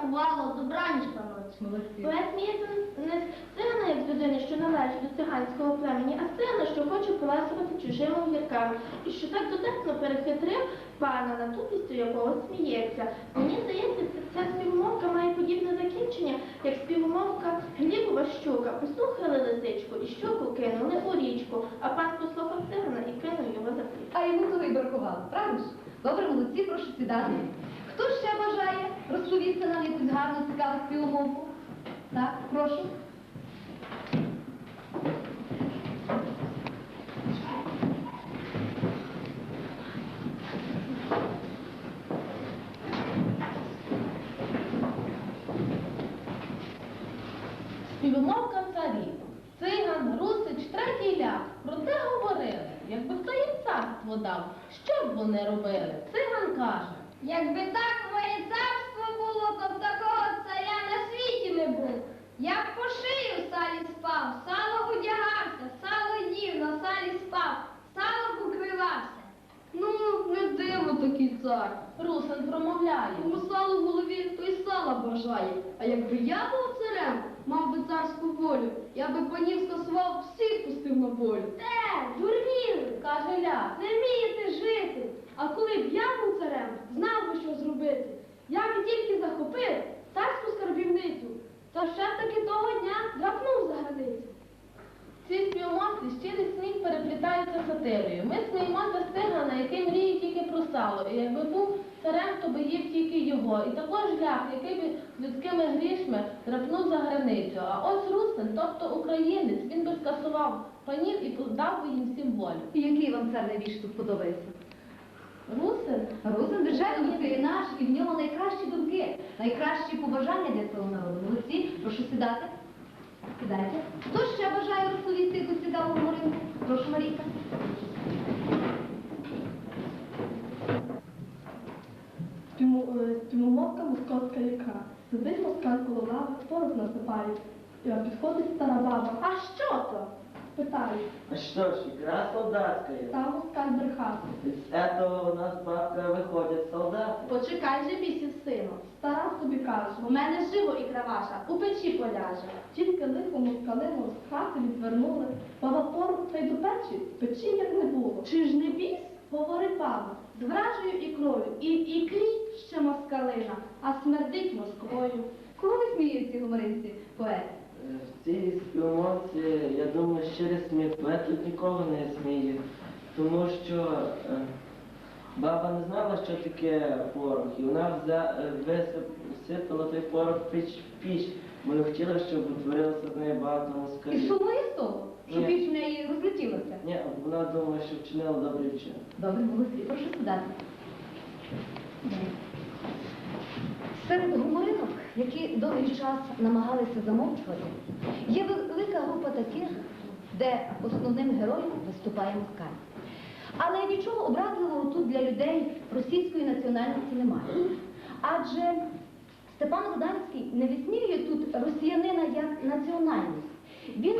порахувала, добраніч. Молодці. Поет сміється не з як людини, що належить до циганського племені, а з що хоче поласувати чужими огірками, і що так дотепно перехитрив пана, на тупістю якого сміється. Мені здається, ця співмовка має подібне закінчення, як співмовка Глібова щука. Послухали лисичку і щуку кинули у річку, а пан послухав цигана і кинув його за пліт. А йому того й бракувало, правда ж? Добре, молодці, прошу сідати. Хто ще бажає розповісти нам якусь гарну, цікаву співмовку? Так, прошу. Співмовка царів. Циган, Русич, третій ляг. Про те говорили. Якби хто їм царство дав, що б вони робили? Циган каже. Якби так моє царство було, то б такого царя на світі не було. Я б по шию в салі спав, сало одягався, сало їв, на салі спав, сало покривався. Ну, не такий цар. Русин промовляє. Кому сало в голові, то й сала бажає. А якби я був царем, мав би царську волю, я би панів скасував, всіх пустив на волю. Те, дурніли, Каже ляг. Не вмієте жити. А коли б я був царем, знав би, що зробити. Я б тільки захопив царську скарбівницю, та ще таки того дня драпнув за границю. Ці співмовки щирий сміх переплітаються сатирою. Ми сміємося з цигана, який мріє тільки про сало. І якби був царем, то би їв тільки його. І також ляг, який би людськими грішми драпнув за границю. А ось русин, тобто українець, він би скасував панів і дав би їм всім волю. І який вам цар найбільше тут подобається? Русин звичайно, це і наш, і в ньому найкращі думки, найкращі побажання для цього народу. Молодці, прошу сідати. Сідайте. Хто ще бажає розповісти якусь цікаву ринку? Прошу, Марійка. Співмовка московська яка. Сидить москаль коло лави, порох насипає. І підходить стара баба. А що то? Питає, А что ж, игра солдатская. та москаль брехав. Из этого у нас бабка выходит солдаты. Почекай же місяць сину. Стара собі каже, У мене живо ікра ваша, у печі поляже. тільки лихо москалину з хати відвернули. Баба порох та й до печі, печі як не було. Чи ж не біс? Говорить баба, З вражею ікрою і в ікрі ще москалина, а смердить Москвою. Кого ви сміє в цій говоринці, поет? Е, цій співмовці, я думаю, щирий сміх. Поет тут нікого не сміє, тому що е, баба не знала, що таке порох, і вона е, той порох піч, в піч, бо не хотіла, щоб утворилося з неї багато І москалів. сумує з того, що піч в неї розлетілося. Ні, вона думає, що вчинила добрий вчинок. Добре, молодці, прошу сідати. Серед гуморинок, які довгий час намагалися замовчувати, є велика група таких, де основним героєм виступає москаль. Але нічого образливого тут для людей російської національності немає. Адже Степан Гданський не висміює тут росіянина як національність. Він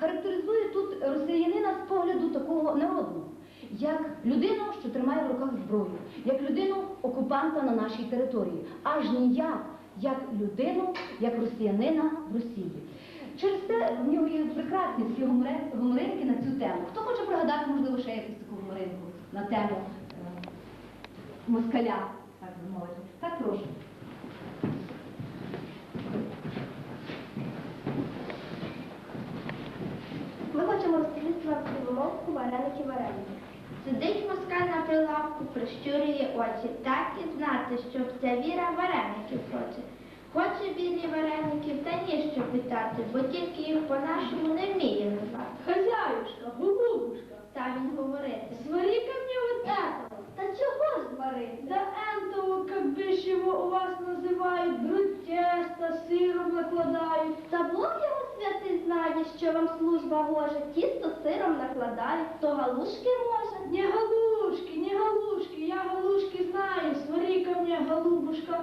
характеризує тут росіянина з погляду такого народного, як людину, що тримає в руках зброю, як людину окупанта на нашій території, аж ніяк як людину, як росіянина в Росії. Через це в нього є прекрасні всі гуморинки на цю тему. Хто хоче пригадати, можливо, ще якусь таку гуморинку на тему е, москаля, так би мовити. Так прошу. Ми хочемо розповісти вам співмовку вареники вареники. Сидить москаль на прилавку, прищурює очі, так і знати, що вся віра вареників хоче. Хоче він вареників, та ні що питати, бо тільки їх по-нашому не вміє назвати. Хазяюшка, голубушка, Та він говорити. свари ко мне вот этого. Та чого ж зварити? Да этого, как бишь его у вас называют, грудь теста, сыром накладают. Та Бог його святий знає, що вам служба гоже, тісто сиром накладають, то галушки може. Не галушки, не галушки, я галушки знаю, свари ко мне, голубушка,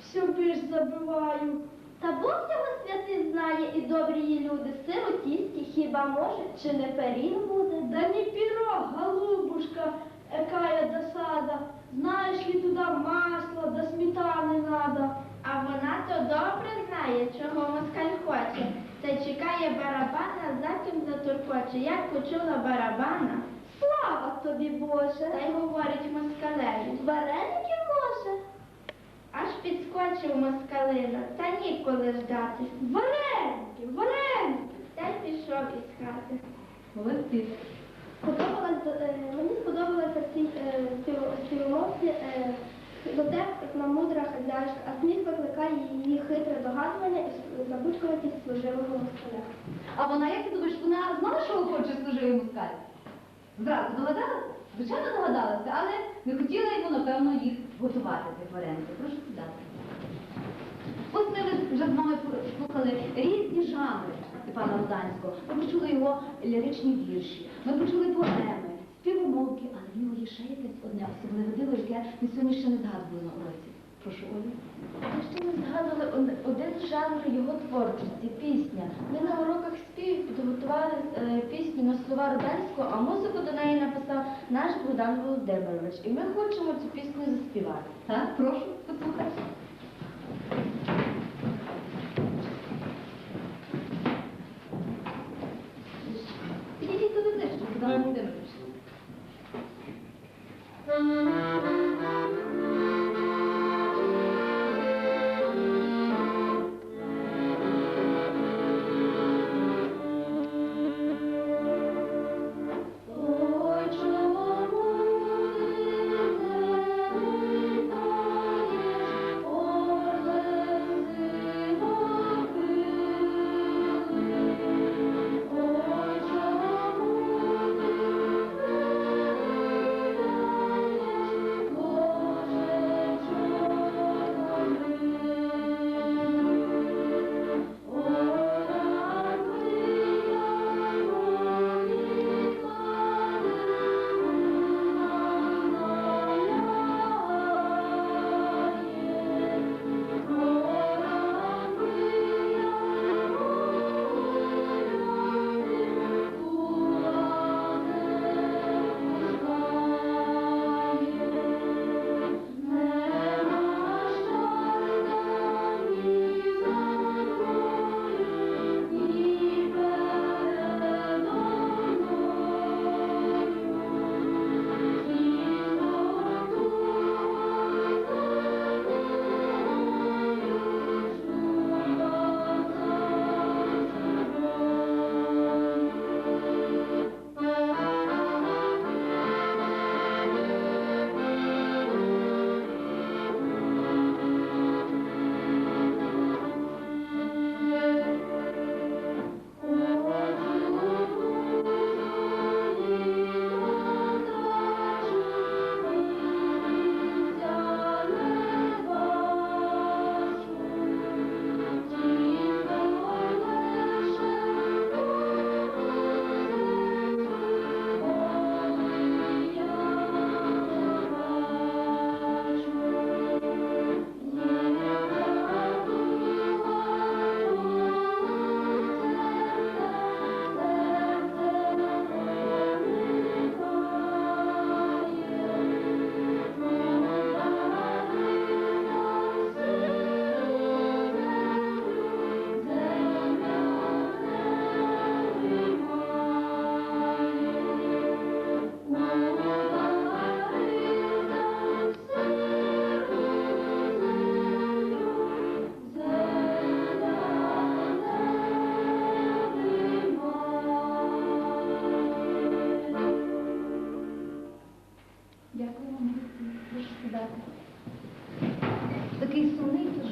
все бишь забываю. Та Бог його святий знає, і добрі її люди, сир у тісті хіба може, чи не пиріг буде? Да не пирог, голубушка, какая досада. Знаешь ли, туда масло, до сметаны надо. А вона то добре знає, чого москаль хоче. Та чекає барабана, за ким затуркоче. Як почула барабана, Слава тобі, Боже! та й говорить москалеві. Вареники може? Аж підскочив москалина, та ніколи ждати. Вареники, вареники! Та й пішов із хати. Молодці. Е, мені сподобалося в цій е, спів- співмовці е, мудра хазяйка, а сміх викликає її хитре догадування і забудькуватість служивого москаля. А вона, як ти думаєш, вона знала, що хоче служивий москаль? Зразу догадалася? Звичайно, догадалася, але не хотіла йому, напевно, їх готувати, цих вареників. Прошу сідати. Ось ми вже з вами слухали різні жанри Степана Руданського. Ми почули його ліричні вірші, ми почули поеми, співомовки, але в нього є ще якесь одне особливе диво, яке ми сьогодні ще не згадували на уроці. Прошу, Олю. Ми ще не згадували один- жанрів його творчості пісня. Ми на уроках співів підготували е, пісню на слова Руданського, а музику до неї написав наш Богдан Володимирович. І ми хочемо цю пісню заспівати. Так, прошу, послухайте.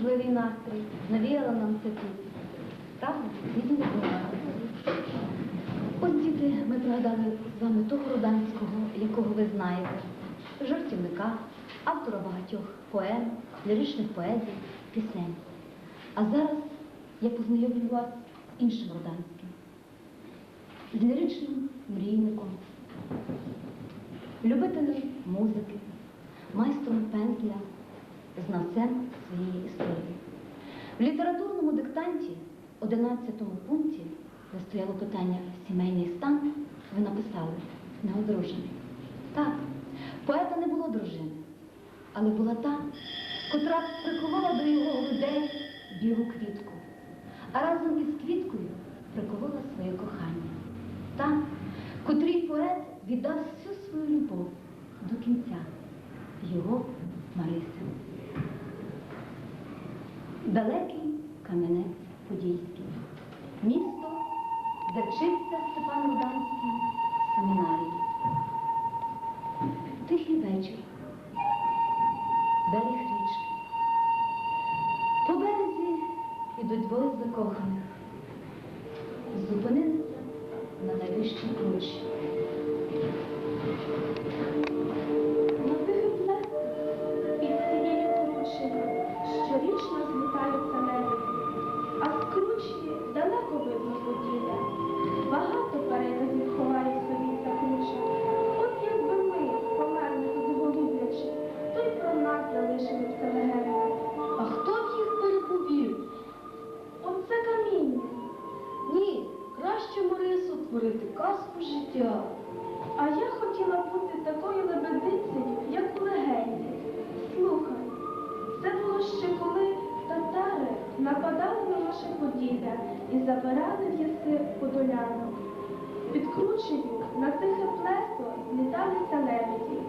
Сумний, настрій навіяла нам ця пісня. Правда? Буває. Ось діти, ми пригадали з вами того Руданського, якого ви знаєте, жартівника, автора багатьох поем, ліричних поезій, пісень. А зараз я познайомлю вас з іншим Руданським, з ліричним мрійником, любителем музики, майстром пензля, знавцем своєї історії. В літературному диктанті, 11 пункті, де стояло питання сімейний стан, ви написали неодружений. Так, поета не було дружини, але була та, котра приколола до його грудей білу квітку, а разом із квіткою приколола своє кохання. Та, котрій поет віддав всю свою любов до кінця, його Мариси. Далекий кам'янець Подільський, місто, де вчився Степан Руданський в семінарії. Тихий вечір, берег річки. По березі ідуть двоє закоханих. І забирали в яси подолянок. Під кручею на тихе плесо зліталися лебеді,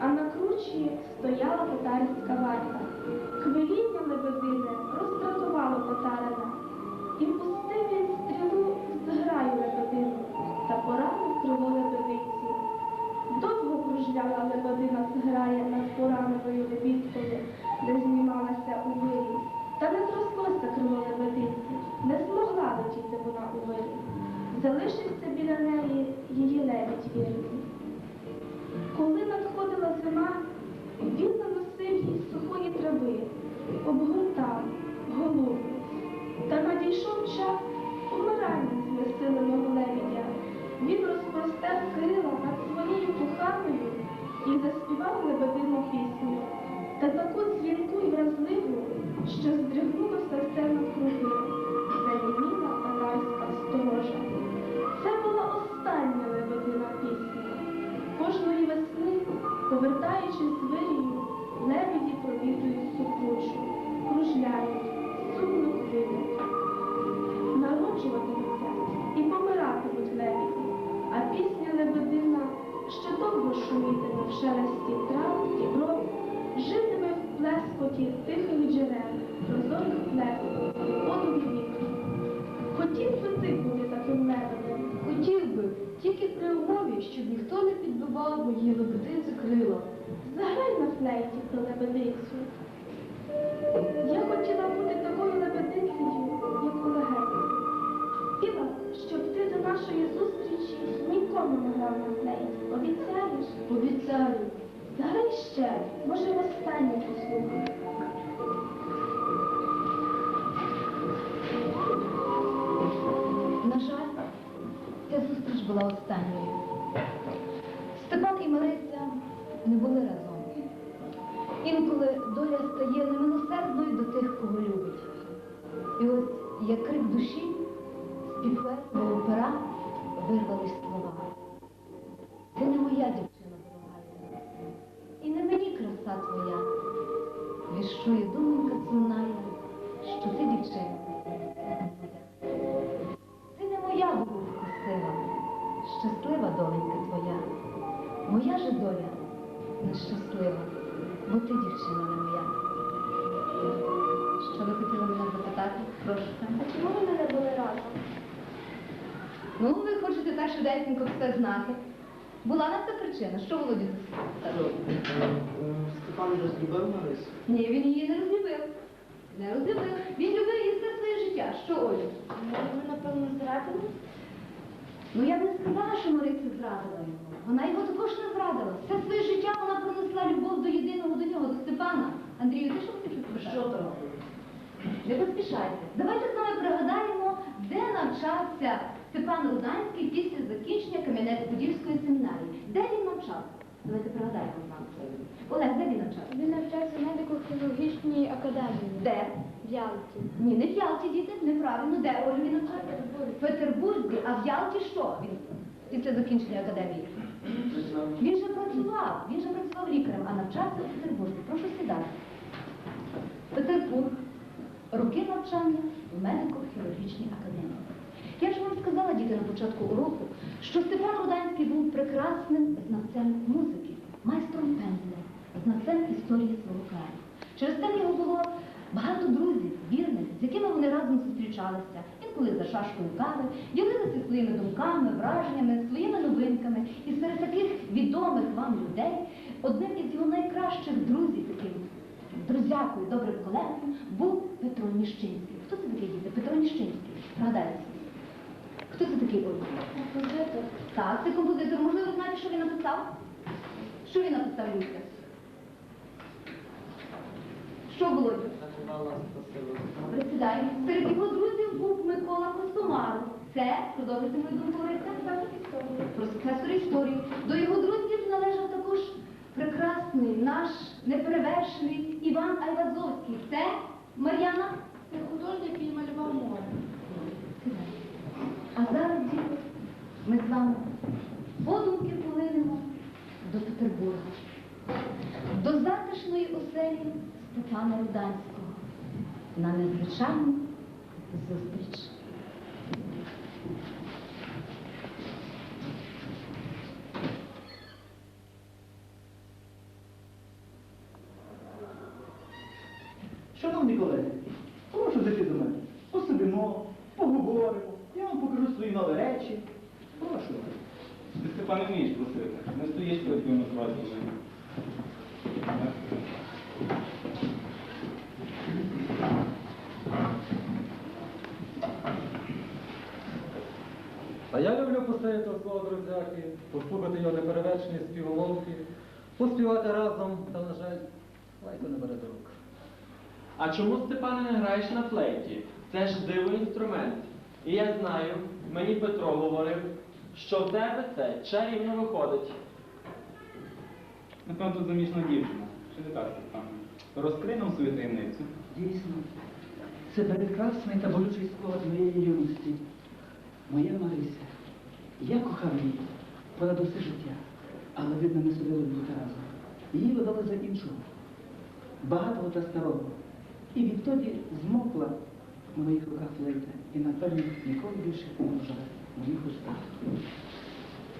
а на кручі стояла татарська варта. Хвиління лебедине роздратувало татарина, і пустив він стрілу з граю лебедину та поранив крило лебедицю. Довго кружляла лебедина зграє над пораненою лебідкою, де знімалася у вирі. Та не зрослося крило лебединці, не летіти вона у вирі. Залишився біля неї її лебідь вірний. Коли надходила зима, він наносив їй сухої трави, обгортав, голубив. Та надійшов час помирання знесиленого лебедя. Він розпростер крила над своєю коханою Хотів би ти бути таким лебедем, Хотів би, тільки при умові, щоб ніхто не підбивав мої лебедиці крила. Заграй на флейті про лебедицю. Я хотіла бути такою лебедицею, як у легенді. Піла, щоб ти до нашої зустрічі нікому не грав на флейті. Обіцяєш? Обіцяю. Заграй ще, може, востаннє послухай. Зустріч була останньою. Степан і Марися не були разом. Інколи доля стає немилосердною до тих, кого любить. І ось, як крик душі, з-під верхнього пера вирвались слова. Ти не моя дівчина дорога, і не мені краса твоя. Віщує думонька сумная, що ти дівчина. Щаслива доленька твоя. Моя же доля нещаслива, бо ти дівчина не моя. Що ви хотіли мене запитати? Прошу. А чому ви мене були разом? Ну, ви хочете так швиденько все знати. Була на це причина. Що Володя сказав? Степан розлюбив Марису. Ні, він її не розлюбив. Не розлюбив. Він любив її все своє життя. Що, Олю? Ви, напевно, зрадили? Ну я б не сказала, що Мариця зрадила його. Вона його також не зрадила. Все своє життя вона пронесла любов до єдиного до нього, до Степана. Андрію, ти що хотів сказати? Що то там? Не поспішайте. Давайте з вами пригадаємо, де навчався Степан Руданський після закінчення Кам'янець-Подільської семінарії. Де він навчався? Давайте пригадаємо з вами. Олег, де він навчався? Він навчався в медико-хірургічній академії Де? В Ялті. Ні, не в Ялті, діти, неправильно. Де Олю він навчався? В Петербурзі, а в Ялті що він після закінчення академії? Він же працював, він же працював лікарем, а навчався у Петербурзі. Прошу сідати. Петербург, роки навчання в медико-хірургічній академії. Я ж вам сказала, діти, на початку уроку, що Степан Руданський був прекрасним знавцем музики, майстром пензля, знавцем історії свого краю. Через те в нього було багато друзів, вірних, з якими вони разом зустрічалися, інколи за шашкою кави, ділилися своїми думками, враженнями, своїми новинками. І серед таких відомих вам людей одним із його найкращих друзів, таким друзякою, добрим колегою, був Петро Ніщинський. Хто це такий діти? Петро Ніщинський. Пригадайте. Хто це такий був? Композитор. Так, це композитор. Можливо, знаєте, що він написав? Що він написав, Люся? Що було? Сідай. Серед його друзів був Микола Костомаров. Це, продовжуйте мою думку, професор історії. До його друзів належав також прекрасний наш неперевершений Іван Айвазовський. Це Мар'яна. Це художник, який малював море. А зараз, діти, ми з вами подумки полинемо до Петербурга, до затишної оселі Степана Руданського на незвичайну зустріч. Шановні колеги, прошу зайти до мене. Посидимо, поговоримо, я вам покажу свої нові речі. Прошу. Ти Степан не вмієш просити. Не стоїш перед твоїми зваженнями. А я посидіти друзяки, послухати його неперевершені співоловки, поспівати разом, та, на жаль, лайко не бере до рук. А чому Степане не граєш на флейті? Це ж дивний інструмент. І я знаю, мені Петро говорив, що в тебе це чарівно виходить. Напевно, тут заміжна дівчина. Чи не так, Степан? Розкрий нам свою таємницю. Дійсно, це прекрасний та болючий склад моєї юності. Моя Марися. Я кохав її понад усе життя, але видно не судили бути разом. Її видали за іншого, багатого та старого. І відтоді змокла в моїх руках флейта і, напевно, ніколи більше не може в моїх устах.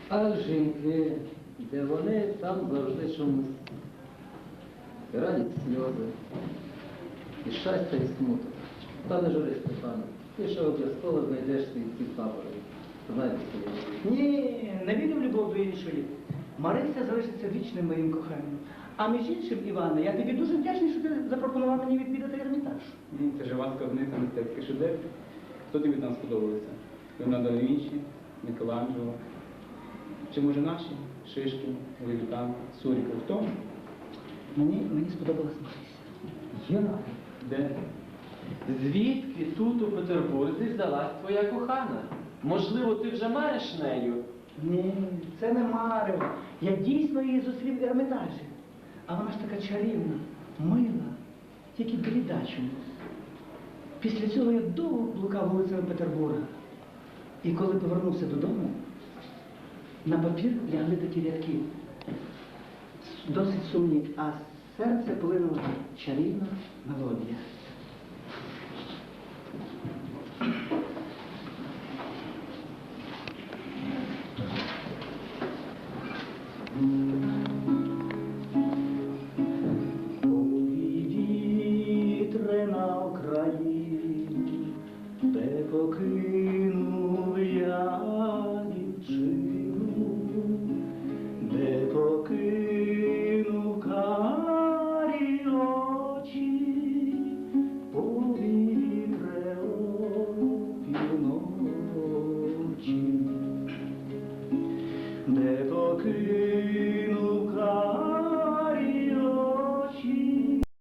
А жінки, де вони, там завжди чомусь. І радість сльози, і щастя, і смуток. Та не жури, Степане, ти ще обов'язково знайдеш свій цвіт папороть. Собі. Ні, не вірю в любов до іншої. Марися залишиться вічним моїм коханням. А між іншим, Іване, я тобі дуже вдячний, що ти запропонував мені відвідати ермітаж. Ні, Це жива скарбниця мистецьких шедеврів. Хто тобі там сподобався? Леонардо да Вінчі, Мікеланджело? Чи може наші? Шишкін, Левітан, Суріков? Хто? Мені, мені сподобалась Марися. Я? Де? Звідки тут у Петербурзі взялась твоя кохана? Можливо, ти вже мариш нею? Ні, це не марево. Я дійсно її зустрів в ермітажі. А вона ж така чарівна, мила, тільки бліда. Після цього я довго блукав вулицями Петербурга. І коли повернувся додому, на папір лягли такі рядки. Досить сумні, а з серця полинула чарівна мелодія.